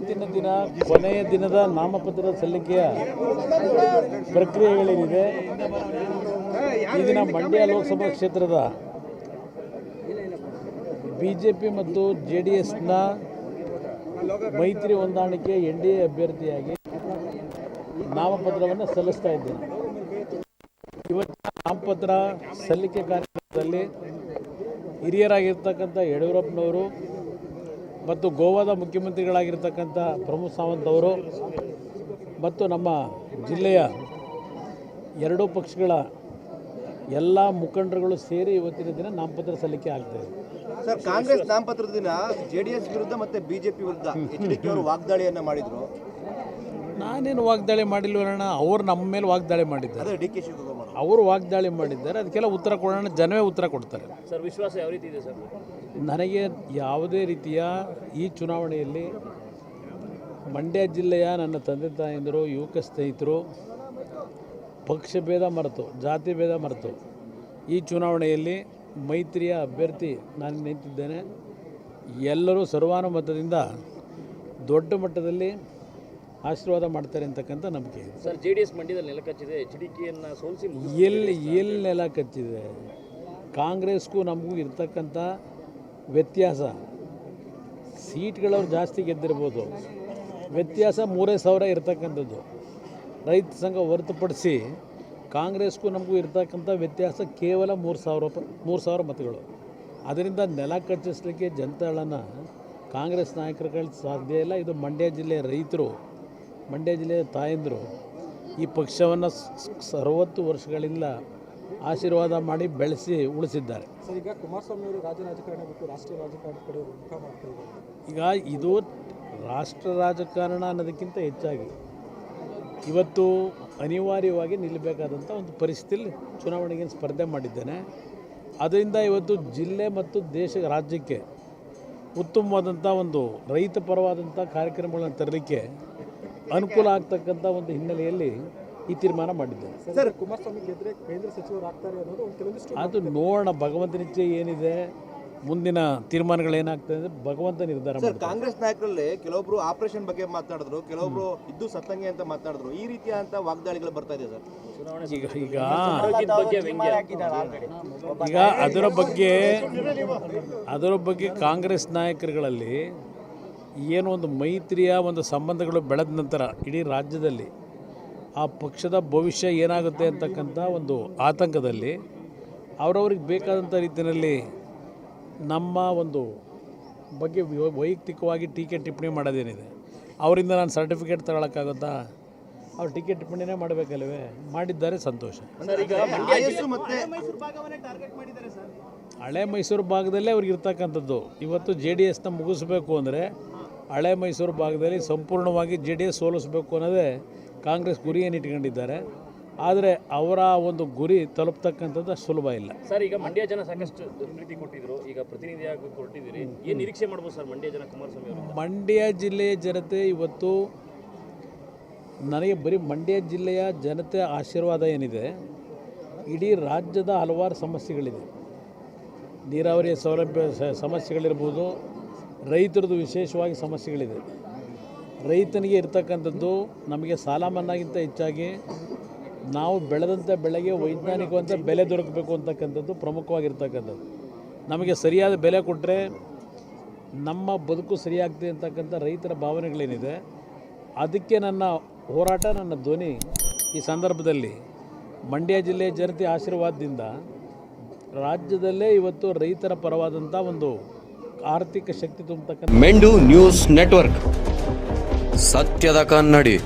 ಇವತ್ತಿನ ದಿನ, ಕೊನೆಯ ದಿನದ ನಾಮಪತ್ರ ಸಲ್ಲಿಕೆಯ ಪ್ರಕ್ರಿಯೆಗಳೇನಿದೆ? ಈ ದಿನ ಮಂಡ್ಯ ಲೋಕಸಭಾ ಕ್ಷೇತ್ರದ ಬಿ ಜೆ ಪಿ ಮತ್ತು ಜೆ ಡಿ ಎಸ್ನ ಮೈತ್ರಿ ಹೊಂದಾಣಿಕೆ ಎನ್ ಡಿ ಎ ಅಭ್ಯರ್ಥಿಯಾಗಿ ನಾಮಪತ್ರವನ್ನು ಸಲ್ಲಿಸ್ತಾ ಇದ್ದೇನೆ. ಇವತ್ತಿನ ನಾಮಪತ್ರ ಸಲ್ಲಿಕೆ ಕಾರ್ಯಕ್ರಮದಲ್ಲಿ ಹಿರಿಯರಾಗಿರ್ತಕ್ಕಂಥ ಯಡಿಯೂರಪ್ಪನವರು ಮತ್ತು ಗೋವಾದ ಮುಖ್ಯಮಂತ್ರಿಗಳಾಗಿರ್ತಕ್ಕಂಥ ಪ್ರಮೋದ್ ಸಾವಂತ್ ಅವರು ಮತ್ತು ನಮ್ಮ ಜಿಲ್ಲೆಯ ಎರಡೂ ಪಕ್ಷಗಳ ಎಲ್ಲ ಮುಖಂಡರುಗಳು ಸೇರಿ ಇವತ್ತಿನ ದಿನ ನಾಮಪತ್ರ ಸಲ್ಲಿಕೆ ಆಗ್ತದೆ ಸರ್ ಕಾಂಗ್ರೆಸ್ ನಾಮಪತ್ರ ದಿನ ಜೆಡಿಎಸ್ ವಿರುದ್ಧ ಮತ್ತೆ ಬಿಜೆಪಿ ವಿರುದ್ಧ ಎಚ್ ಡಿ ಕೆ ಅವರು ವಾಗ್ದಾಳಿಯನ್ನ ಮಾಡಿದ್ರು. ನಾನೇನು ವಾಗ್ದಾಳಿ ಮಾಡಿಲ್ವಣ್ಣ ಅವರು ನಮ್ಮ ಮೇಲೆ ವಾಗ್ದಾಳಿ ಮಾಡಿದ್ದಾರೆ. ಅದೇ ಡಿ ಕೆ ಶಿವಕುಮಾರ್ ಅವರು ವಾಗ್ದಾಳಿ ಮಾಡಿದ್ದಾರೆ ಅದಕ್ಕೆಲ್ಲ ಉತ್ತರ ಕೊಡೋಣ ಜನವೇ ಉತ್ತರ ಕೊಡ್ತಾರೆ. ಸರ್ ವಿಶ್ವಾಸ ಯಾವ ರೀತಿ ಇದೆ ಸರ್? ನನಗೆ ಯಾವುದೇ ರೀತಿಯ ಈ ಚುನಾವಣೆಯಲ್ಲಿ ಮಂಡ್ಯ ಜಿಲ್ಲೆಯ ನನ್ನ ತಂದೆ ತಾಯಂದಿರು ಯುವಕ ಸ್ನೇಹಿತರು ಪಕ್ಷ ಭೇದ ಮರೆತು ಜಾತಿ ಭೇದ ಮರೆತು ಈ ಚುನಾವಣೆಯಲ್ಲಿ ಮೈತ್ರಿಯ ಅಭ್ಯರ್ಥಿ ನಾನು ನಿಂತಿದ್ದೇನೆ. ಎಲ್ಲರೂ ಸರ್ವಾನುಮತದಿಂದ ದೊಡ್ಡ ಮಟ್ಟದಲ್ಲಿ ಆಶೀರ್ವಾದ ಮಾಡ್ತಾರೆ ಅಂತಕ್ಕಂಥ ನಂಬಿಕೆ ಇದೆ. ಸರ್ ಜೆ ಡಿ ಎಸ್ ಮಂಡ್ಯದಲ್ಲಿ ನೆಲ ಕಚ್ಚಿದೆ. ಡಿ ಕೆಯನ್ನು ಸೋಲಿಸಿ ಎಲ್ಲಿ ಎಲ್ಲಿ ನೆಲ ಕಚ್ಚಿದೆ? ಕಾಂಗ್ರೆಸ್ಗೂ ನಮಗೂ ಇರ್ತಕ್ಕಂಥ ವ್ಯತ್ಯಾಸ. ಸೀಟ್ಗಳವ್ರು ಜಾಸ್ತಿ ಗೆದ್ದಿರ್ಬೋದು. ವ್ಯತ್ಯಾಸ ಮೂರೇ ಸಾವಿರ ಇರತಕ್ಕಂಥದ್ದು. ರೈತ ಸಂಘ ಹೊರತುಪಡಿಸಿ ಕಾಂಗ್ರೆಸ್ಗೂ ನಮಗೂ ಇರತಕ್ಕಂಥ ವ್ಯತ್ಯಾಸ ಕೇವಲ ಮೂರು ಸಾವಿರ ಮೂರು ಸಾವಿರ ಮತಗಳು. ಅದರಿಂದ ನೆಲ ಕಚ್ಚಿಸ್ಲಿಕ್ಕೆ ಜನತಾಳನ್ನು ಕಾಂಗ್ರೆಸ್ ನಾಯಕರುಗಳು ಸಾಧ್ಯ ಇಲ್ಲ. ಇದು ಮಂಡ್ಯ ಜಿಲ್ಲೆಯ ರೈತರು, ಮಂಡ್ಯ ಜಿಲ್ಲೆಯ ತಾಯಂದರು ಈ ಪಕ್ಷವನ್ನು ಅರವತ್ತು ವರ್ಷಗಳಿಂದ ಆಶೀರ್ವಾದ ಮಾಡಿ ಬೆಳೆಸಿ ಉಳಿಸಿದ್ದಾರೆ. ಈಗ ಕುಮಾರಸ್ವಾಮಿ ಅವರು ರಾಜ್ಯ ರಾಜಕಾರಣ ಬಿಟ್ಟು ರಾಷ್ಟ್ರೀಯ ರಾಜಕಾರಣ ಮುಖ ಈಗ ಇದು ರಾಷ್ಟ್ರ ರಾಜಕಾರಣ ಅನ್ನೋದಕ್ಕಿಂತ ಹೆಚ್ಚಾಗಿ ಇವತ್ತು ಅನಿವಾರ್ಯವಾಗಿ ನಿಲ್ಲಬೇಕಾದಂಥ ಒಂದು ಪರಿಸ್ಥಿತಿಯಲ್ಲಿ ಚುನಾವಣೆಗೆ ಸ್ಪರ್ಧೆ ಮಾಡಿದ್ದೇನೆ. ಅದರಿಂದ ಇವತ್ತು ಜಿಲ್ಲೆ ಮತ್ತು ದೇಶ, ರಾಜ್ಯಕ್ಕೆ ಉತ್ತಮವಾದಂಥ ಒಂದು ರೈತ ಪರವಾದಂಥ ಕಾರ್ಯಕ್ರಮಗಳನ್ನು ತರಲಿಕ್ಕೆ ಅನುಕೂಲ ಆಗ್ತಕ್ಕಂಥ ಒಂದು ಹಿನ್ನೆಲೆಯಲ್ಲಿ ಈ ತೀರ್ಮಾನ ಮಾಡಿದ್ದೇನೆ. ಸರ್ ಕುಮಾರಸ್ವಾಮಿ ಗೆದ್ರೆ ಕೇಂದ್ರ ಸಚಿವರಾಗ್ತಾರೆ ಅನ್ನೋದು ಒಂದು ಕೆಲವೊಂದಿಷ್ಟು ಅದು ನೋಡೋಣ ಭಗವಂತನ ಇಚ್ಛೆ ಏನಿದೆ ಮುಂದಿನ ತೀರ್ಮಾನಗಳೇನಾಗ್ತದೆ ಅಂದರೆ ಭಗವಂತ ನಿರ್ಧಾರ ಸರ್ ಕಾಂಗ್ರೆಸ್ ನಾಯಕರಲ್ಲಿ ಕೆಲವೊಬ್ರು ಆಪರೇಷನ್ ಬಗ್ಗೆ ಮಾತಾಡಿದ್ರು ಕೆಲವೊಬ್ರು ಇದ್ದು ಸತ್ತಂಗೆ ಅಂತ ಮಾತಾಡಿದ್ರು ಈ ರೀತಿಯಾದಂತ ವಾಗ್ದಾಳಿಗಳು ಬರ್ತಾ ಇದೆ ಸರ್. ಈಗ ಈಗ ಆರೋಗ್ಯದ ಬಗ್ಗೆ ವ್ಯಂಗ್ಯ. ಈಗ ಅದರ ಬಗ್ಗೆ ಅದರ ಬಗ್ಗೆ ಕಾಂಗ್ರೆಸ್ ನಾಯಕರುಗಳಲ್ಲಿ ಏನು ಒಂದು ಮೈತ್ರಿಯ ಒಂದು ಸಂಬಂಧಗಳು ಬೆಳೆದ ನಂತರ ಇಡೀ ರಾಜ್ಯದಲ್ಲಿ ಆ ಪಕ್ಷದ ಭವಿಷ್ಯ ಏನಾಗುತ್ತೆ ಅಂತಕ್ಕಂಥ ಒಂದು ಆತಂಕದಲ್ಲಿ ಅವರವ್ರಿಗೆ ಬೇಕಾದಂಥ ರೀತಿಯಲ್ಲಿ ನಮ್ಮ ಒಂದು ಬಗ್ಗೆ ವೈಯಕ್ತಿಕವಾಗಿ ಟೀಕೆ ಟಿಪ್ಪಣಿ ಮಾಡೋದೇನಿದೆ. ಅವರಿಂದ ನಾನು ಸರ್ಟಿಫಿಕೇಟ್ ತಗೊಳಕ್ಕಾಗುತ್ತಾ? ಅವ್ರು ಟಿಕೆಟ್ ಟಿಪ್ಪಣಿನೇ ಮಾಡಬೇಕಲ್ವೇ? ಮಾಡಿದ್ದಾರೆ ಸಂತೋಷ. ಹಳೆ ಮೈಸೂರು ಭಾಗದಲ್ಲೇ ಅವ್ರಿಗೆ ಇರ್ತಕ್ಕಂಥದ್ದು. ಇವತ್ತು ಜೆ ಡಿ ಎಸ್ನ ಮುಗಿಸ್ಬೇಕು ಅಂದರೆ ಹಳೆ ಮೈಸೂರು ಭಾಗದಲ್ಲಿ ಸಂಪೂರ್ಣವಾಗಿ ಜೆ ಡಿ ಎಸ್ ಸೋಲಿಸ್ಬೇಕು ಅನ್ನೋದೇ ಕಾಂಗ್ರೆಸ್ ಗುರಿಯನ್ನು ಇಟ್ಕೊಂಡಿದ್ದಾರೆ ಆದರೆ ಅವರ ಒಂದು ಗುರಿ ತಲುಪ್ತಕ್ಕಂಥದ್ದು ಸುಲಭ ಇಲ್ಲ. ಸರ್ ಈಗ ಮಂಡ್ಯ ಜನ ಸಾಕಷ್ಟು ಪ್ರೀತಿ ಕೊಟ್ಟಿದ್ರು ಈಗ ಪ್ರತಿನಿಧಿಯಾಗಿ ಕೊಟ್ಟಿದ್ದೀರಿ. ಏನು ನಿರೀಕ್ಷೆ ಮಾಡ್ಬೋದು ಸರ್ ಮಂಡ್ಯ ಜನ ಕುಮಾರಸ್ವಾಮಿ ಅವರು? ಮಂಡ್ಯ ಜಿಲ್ಲೆಯ ಜನತೆ ಇವತ್ತು ನನಗೆ ಬರೀ ಮಂಡ್ಯ ಜಿಲ್ಲೆಯ ಜನತೆ ಆಶೀರ್ವಾದ ಏನಿದೆ ಇಡೀ ರಾಜ್ಯದ ಹಲವಾರು ಸಮಸ್ಯೆಗಳಿದೆ. ನೀರಾವರಿಯ ಸೌಲಭ್ಯ ಸಮಸ್ಯೆಗಳಿರ್ಬೋದು ರೈತರದ್ದು ವಿಶೇಷವಾಗಿ ಸಮಸ್ಯೆಗಳಿದೆ. ರೈತನಿಗೆ ಇರ್ತಕ್ಕಂಥದ್ದು ನಮಗೆ ಸಾಲ ಮನ್ನಾಗಿಂತ ಹೆಚ್ಚಾಗಿ ನಾವು ಬೆಳೆದಂಥ ಬೆಳೆಗೆ ವೈಜ್ಞಾನಿಕವಂತ ಬೆಲೆ ದೊರಕಬೇಕು ಅಂತಕ್ಕಂಥದ್ದು ಪ್ರಮುಖವಾಗಿರ್ತಕ್ಕಂಥದ್ದು. ನಮಗೆ ಸರಿಯಾದ ಬೆಲೆ ಕೊಟ್ಟರೆ ನಮ್ಮ ಬದುಕು ಸರಿಯಾಗ್ತದೆ ಅಂತಕ್ಕಂಥ ರೈತರ ಭಾವನೆಗಳೇನಿದೆ. ಅದಕ್ಕೆ ನನ್ನ ಹೋರಾಟ, ನನ್ನ ಧ್ವನಿ ಈ ಸಂದರ್ಭದಲ್ಲಿ ಮಂಡ್ಯ ಜಿಲ್ಲೆಯ ಜನತೆ ಆಶೀರ್ವಾದದಿಂದ ರಾಜ್ಯದಲ್ಲೇ ಇವತ್ತು ರೈತರ ಪರವಾದಂಥ ಒಂದು ಆರ್ಥಿಕ ಶಕ್ತಿ ತುಂಬತಕ್ಕಂಥ ಮೆಂಡು ನ್ಯೂಸ್ ನೆಟ್ವರ್ಕ್. ಸತ್ಯದ ಕನ್ನಡಿ.